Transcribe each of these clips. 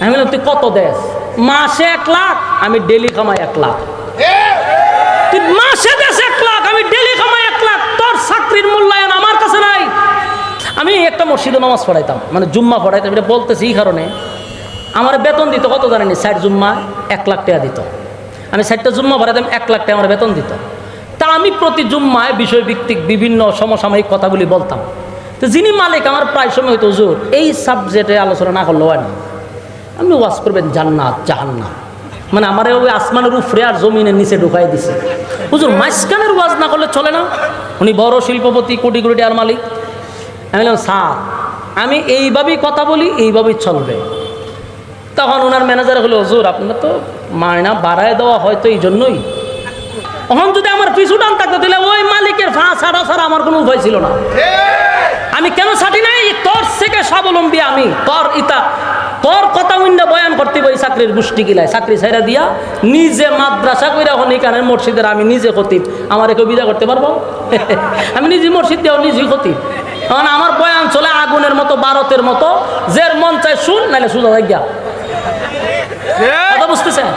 আমি বললাম, তুই কত দেশ? মাসে এক লাখ, আমি ডেলি কামাই এক লাখ। তুই মাসে দেশ এক লাখ, আমি ডেলি কামাই এক লাখ। তোর চাকরির মূল্যায়ন আমার কাছে নাই। আমি একটা মসজিদে নামাজ পড়াইতাম মানে জুম্মা পড়াইতাম, এটা বলতেছি এই কারণে। আমার বেতন দিত কত জানেনি? ষাট জুম্মা, এক লাখ টাকা দিত। আমি ষাটটা জুম্মা পড়াইতাম, এক লাখ টাকা আমার বেতন দিত। তা আমি প্রতি জুম্মায় বিষয়ভিত্তিক বিভিন্ন সমসাময়িক কথাগুলি বলতাম। তো যিনি মালিক, আমার প্রায় সময় হইতো, হুজুর, এই সাবজেক্টে আলোচনা না করলে হয় আপনি ওয়াজ করবেন, জান্নাত, জাহান্নাম। মানে আমার ওই আসমানের উপরে আর জমিনের নিচে ঢুকাই দিছে। হুজুর, মাঝখানের ওয়াজ না করলে চলে না? উনি বড় শিল্পপতি, কোটি কোটি টাকার মালিক। আমি বললাম, স্যার, আমি এইভাবেই কথা বলি, এইভাবেই চলবে। তখন ওনার ম্যানেজার হলো, হুজুর, আপনার তো মায়না বাড়ায় দেওয়া হয়তো এই জন্যই। তখন যদি আমার পিছু টান থাকতো, তাহলে ওই মালিকের ফা ছাড়া ছাড়া আমার কোনো উপায় ছিল না। আমি কেন ছাটি নাই? তোর থেকে স্বাবলম্বী আমি। তোর ইতা, তোর কথা উন্না বয়ান করতে ওই চাকরির গোষ্ঠী গিলায়, চাকরি ছাইরা দিয়া নিজে মাদ্রাসা কইরা এখন এখানে মসজিদের, আমি নিজে খতিব। আমার কেউ বিদা করতে পারব? আমি নিজে মসজিদ দিয়েও নিজেই খতিব। কারণ আমার বয়ান চলে আগুনের মতো ভারতের মতো। জের মন চায় শুন নাহলে সুযোগ গিয়া। বুঝতেছেন?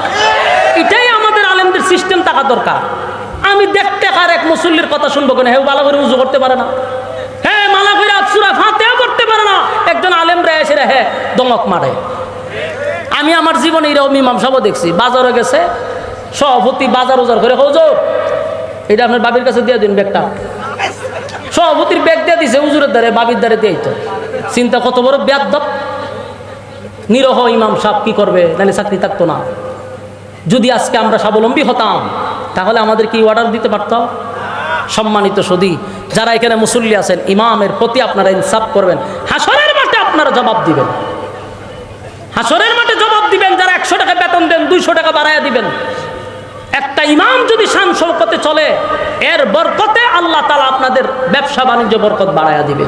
এটাই আমাদের আলেমদের সিস্টেম থাকা দরকার। আমি দেখতে কার এক মুসল্লির কথা শুনব কেন? হেউ ভালো করে উজু করতে পারে না। হ্যাঁ মালা করে আফসুরা ফাতেও করতে পারে না। একজন আলেম রে এসে হ্যাঁ দমক মারে। আমি আমার জীবনে এরকম ইমাম সাহেব দেখছি। বাজারে গেছে, সভাপতি বাজার উজার করে, হুজুর, এটা আপনার বাবির কাছে দিয়ে দিন ব্যাগটা। সভাপতির ব্যাগ দিয়ে দিছে, হুজুরের দ্বারে, বাবির দ্বারে দিয়ে তো চিন্তা কত বড় ব্যাধব নিরহ ইমাম সাহেব কি করবে? নাহলে চাকরি থাকতো না। যদি আজকে আমরা স্বাবলম্বী হতাম, তাহলে আমাদের কি অর্ডার দিতে পারতাম সম্মানিত সদী, যারা এখানে মুসল্লি আছেন, ইমামের প্রতি আপনারা ইনসাফ করবেন। হাসরের মাঠে আপনারা জবাব দিবেন। হাসরের মাঠে দিবেন, যারা একশো টাকা বেতন দেন, দুইশো টাকা বাড়াইয়া দিবেন। একটা ইমাম যদি শান শৌকতে চলে, এর বরকতে আল্লাহ তালা আপনাদের ব্যবসা বাণিজ্য বরকত বাড়াইয়া দিবে।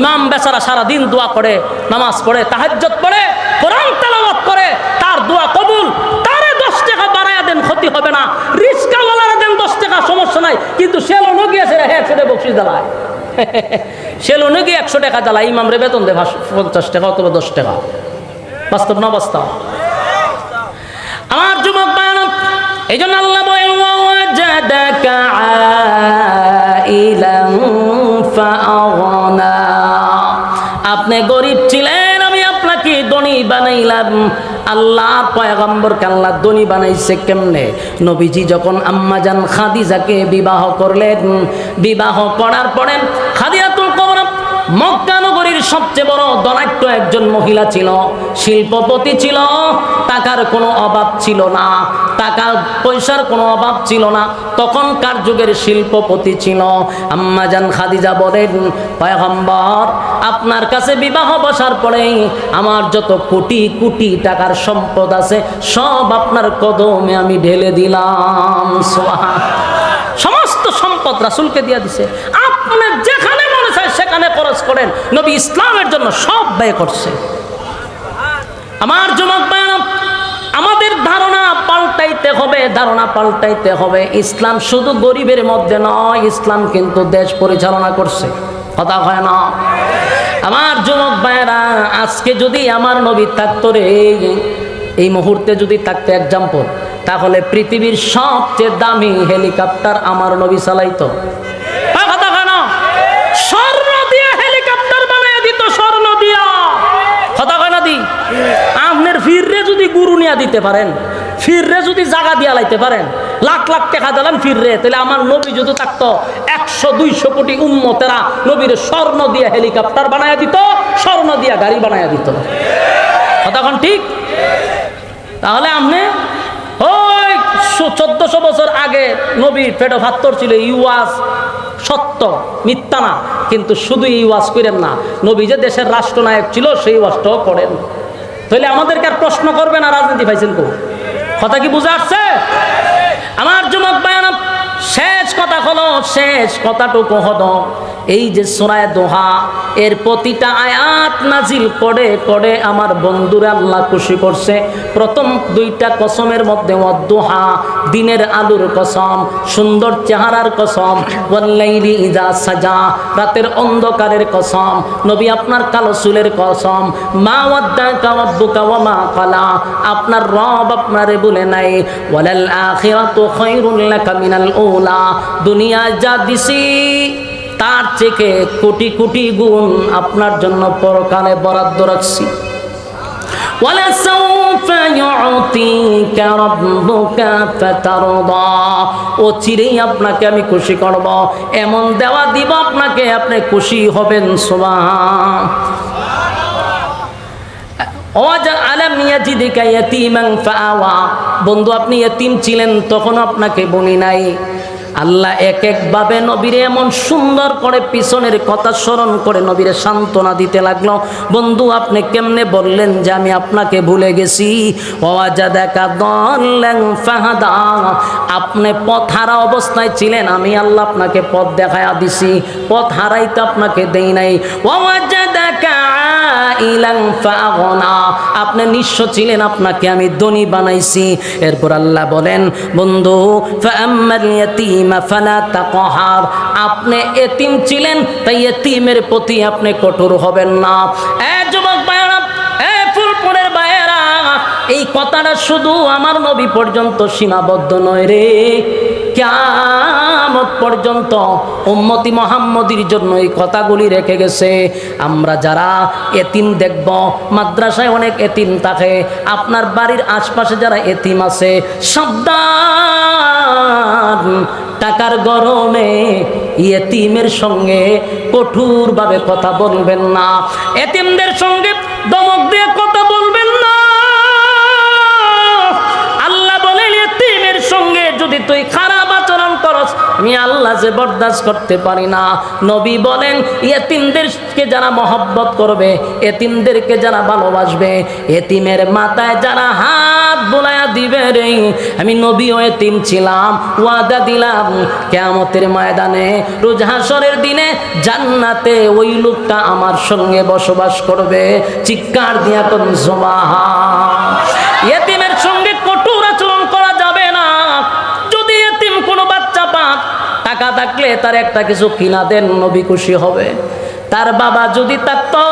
ইমাম বেচারা সারা দিন দোয়া করে, নামাজ পড়ে তাহাজ্জত পড়ে, কোরআন তেলাওয়াত করে, তার দোয়া কবুল, তারে দশ টাকা বাড়াইয়া দেন, ক্ষতি হবে না। রিস্কাওয়ালারা দেন দশ টাকা, সমস্যা নাই। কিন্তু সে লোনও গিয়েছে রে একশো টাকা বকশিস জ্বালায়। সে লোনে গিয়ে একশো টাকা জ্বালায় ইমামরে বেতন দেয় পঞ্চাশ টাকা অথবা দশ টাকা। বাস্তব না বাস্তব? আমার যুবক বায়ান এই জন্য আল্লাহ বলেন আপনি গরিব ছিলেন, আমি আপনাকে ধনী বানাইলাম। আল্লাহ পয়গম্বরকে আল্লাহ ধনী বানাইছে কেমনে? নবীজি যখন আম্মাজান খাদিজাকে বিবাহ করলেন, বিবাহ করার পরে খাদিয়াতুল কবরা মক্কা সবচেয়ে বড় ধনাঢ্য একজন মহিলা ছিল, শিল্পপতি ছিল, টাকার কোনো অভাব ছিল না, টাকার পয়সার কোনো অভাব ছিল না। তখনকার যুগের শিল্পপতি ছিল। আম্মাজান খাদিজা বলেন, পয়গম্বর, আপনার কাছে বিবাহ বসার পরেই আমার যত কোটি কোটি টাকার সম্পদ আছে, সব আপনার কদমে আমি ঢেলে দিলাম। সমস্ত সম্পদ রাসুলকে দিয়ে দিছে। সেখানে খরচ করেন, নবী ইসলামের জন্য সব ব্যয় করছে। আমার যুবক আমাদের ধারণা পাল্টাইতে হবে, ধারণা পাল্টাইতে হবে। ইসলাম শুধু গরিবের মধ্যে নয়, ইসলাম কিন্তু দেশ পরিচালনা করছে। কথা হয় না। আমার যুবক ভাইয়েরা, আজকে যদি আমার নবী থাকতো রে, এই মুহূর্তে যদি থাকতো এক্সাম্পল তাহলে পৃথিবীর সবচেয়ে দামি হেলিকপ্টার আমার নবী চালাইতো হ্যাঁ, কথা হয় না স্বর্ণ দিয়ে হেলিকপ্টার বানাইয়া দিত স্বর্ণ দিয়া কথা কয় না দি আপনার ফিররে যদি গুরু নিয়া দিতে পারেন, ফিররে যদি জাগা দিয়া লাইতে পারেন, লাখ লাখ টাকা দিলাম ফিররে, তাহলে আমার নবী যদি থাকতো, একশো, দুইশো কোটি উম্মতেরা নবীর স্বর্ণ দিয়ে হেলিকপ্টার বানায়া দিত, স্বর্ণ দিয়া গাড়ি বানায়া দিত। কতক্ষণ ঠিক? তাহলে আপনি, ওই চোদ্দশো বছর আগে নবীর পেটো ফাত্তর ছিল ইউয়াস সত্য, মিথ্যা না, কিন্তু শুধু ইউয়াস করেন না, নবী যে দেশের রাষ্ট্রনায়ক ছিল, সেই ওয়াজটাও করেন। তাহলে আমাদেরকে আর প্রশ্ন করবে না রাজনীতি পাইছেন কো। কথা কি বুঝে আসছে? আমার যুবক বায়ান শেষ কথা হলো, শেষ কথাটুকু হলো। এই যে সোনায় দোহা, এর প্রতিটা আয়াত নাজিল করে করে আমার বন্ধুরা আল্লাহ খুশি করছে। প্রথম দুইটা কসমের মধ্যে দোহা দিনের আলুর কসম, সুন্দর চেহারার কসম, ওয়াল্লাইলি ইজা সাজা, রাতের অন্ধকারের কসম, নবী আপনার কালো চুলের কসম, মা ওয়াদ্দাকা রাব্বুকা ওয়া মা কালা আপনার রব আপনারে বলে নাই, ওয়ালাল আখিরাতু খায়রুল লাকা মিনাল উলা দুনিয়া যা দিছি তার থেকে কোটি কোটি গুণ আপনার জন্য পরকালে বরাদ্দ রাখছি। অচিরেই আপনাকে আমি খুশি করব। এমন দেওয়া দিব আপনাকে, আপনি খুশি হবেন সোমা বন্ধু, আপনি এতিম ছিলেন, তখন আপনাকে বলি নাই। আল্লাহ এক একভাবে নবীরে এমন সুন্দর করে পিছনের কথা স্মরণ করে নবীরে সান্ত্বনা দিতে লাগল। বন্ধু, আপনি কেমনে বললেন যে আমি আপনাকে ভুলে গেছি? দেখা ফাহাদা। আপনি পথ হারা অবস্থায় ছিলেন, আমি আল্লাহ আপনাকে পথ দেখায়া দিছি। পথ হারাই তো আপনাকে দেই নাই। ওয়াজা দেখা আপনি নিঃস্ব ছিলেন, আপনাকে আমি ধনী বানাইছি। এরপর আল্লাহ বলেন, বন্ধু আপনি এতিম ছিলেন, তাই এতিমের প্রতি আপনি কঠোর হবেন না। এই কথাটা শুধু আমার নবী পর্যন্ত সীমাবদ্ধ নয় রে। কিয়ামত পর্যন্ত উম্মতি মোহাম্মদির জন্য এই কথাগুলি রেখে গেছে। আমরা যারা এতিম দেখব, মাদ্রাসায় অনেক এতিম থাকে, আপনার বাড়ির আশপাশে যারা এতিম আছে, সাবধান। টাকার গরমে এতিমের সঙ্গে কঠোরভাবে কথা বলবেন না। এতিমদের সঙ্গে দমক দিয়ে কথা বলবেন না। আল্লাহ বলেন, এতিমের সঙ্গে যদি তুই খারাপ আমি আল্লাহ যে বরদাস্ত করতে পারি না। নবী বলেন, এতিমদেরকে যারা মহব্বত করবে, এতিমদেরকে যারা ভালোবাসবে, এতিমের মাথায় যারা হাত বোলায়া দিবে রে। আমি নবীও এতিম ছিলাম, ওয়াদা দিলাম, কেয়ামতের ময়দানে, রোজ হাসরের দিনে জান্নাতে ওই লোকটা আমার সঙ্গে বসবাস করবে। চিৎকার দিয়া কোন জমাহা এতিমের সঙ্গে টাকা থাকলে তার একটা কিছু কিনা দেন, নবী খুশি হবে। তার বাবা যদি থাকতো,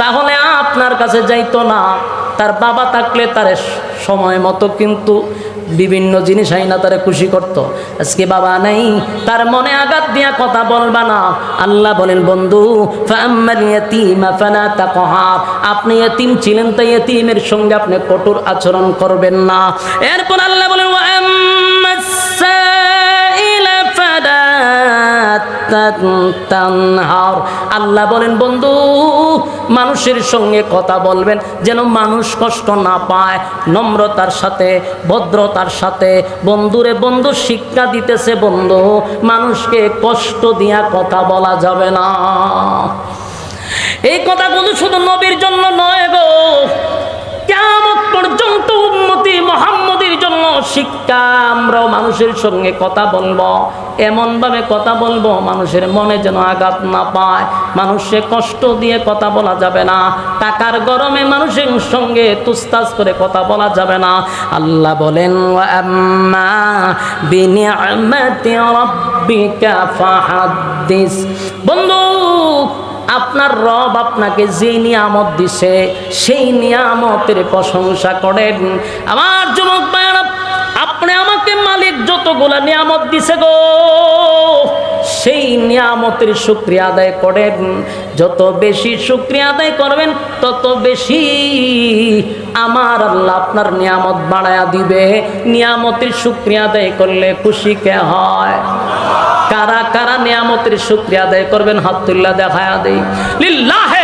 তাহলে আপনার কাছে যাইতো না। তার বাবা থাকলে তার সময় মতো কিন্তু বিভিন্ন জিনিস আইনা তারে খুশি করত। আজকে বাবা নাই, তার মনে আঘাত দিয়া কথা বলবা না। আল্লাহ বলেন, বন্ধু আপনি এতিম ছিলেন, তাই এতিমের সঙ্গে আপনি কঠোর আচরণ করবেন না। এরপর আল্লাহ বলেন আল্লাহ বলেন, বন্ধু, মানুষের সঙ্গে কথা বলবেন, যেন মানুষ কষ্ট না পায়, নম্রতার সাথে, ভদ্রতার সাথে। বন্ধুরে বন্ধু, শিক্ষা দিতেছে বন্ধু, মানুষকে কষ্ট দিয়া কথা বলা যাবে না। এই কথা কথাগুলো শুধু নবীর জন্য নয় গো। কেমন পর্যন্ত উন্নতি মোহাম্মদের জন্য শিক্ষা, আমরাও মানুষের সঙ্গে কথা বলব। এমনভাবে কথা বলব, মানুষের মনে যেন আঘাত না পায়। মানুষে কষ্ট দিয়ে কথা বলা যাবে না। টাকার গরমে মানুষের সঙ্গে তুস্তাজ করে কথা বলা যাবে না। আল্লাহ বলেন, "ওয়া আম্মা বিনিআমাতি রাব্বিকা ফাহাদ্দিস। বন্ধু আপনার রব আপনাকে যে নিয়ামত দিছে, সেই নিয়ামতের প্রশংসা করেন। আমার যুবক আপনি আমাকে মালিক যতগুলা নিয়ামত দিছে গো, সেই নিয়ামতের শুক্রিয়া আদায় করেন। যত বেশি শুক্রিয়া আদায় করবেন, তত বেশি আমার আল্লাহ আপনার নিয়ামত বাড়ায়া দিবে। নিয়ামতের শুক্রিয়া আদায় করলে খুশি কে হয়? কারা কারা নিয়ামতের শুক্রিয়া আদায় করবেন? হাত তুল্লা দেখায়া দেই। লিল্লাহে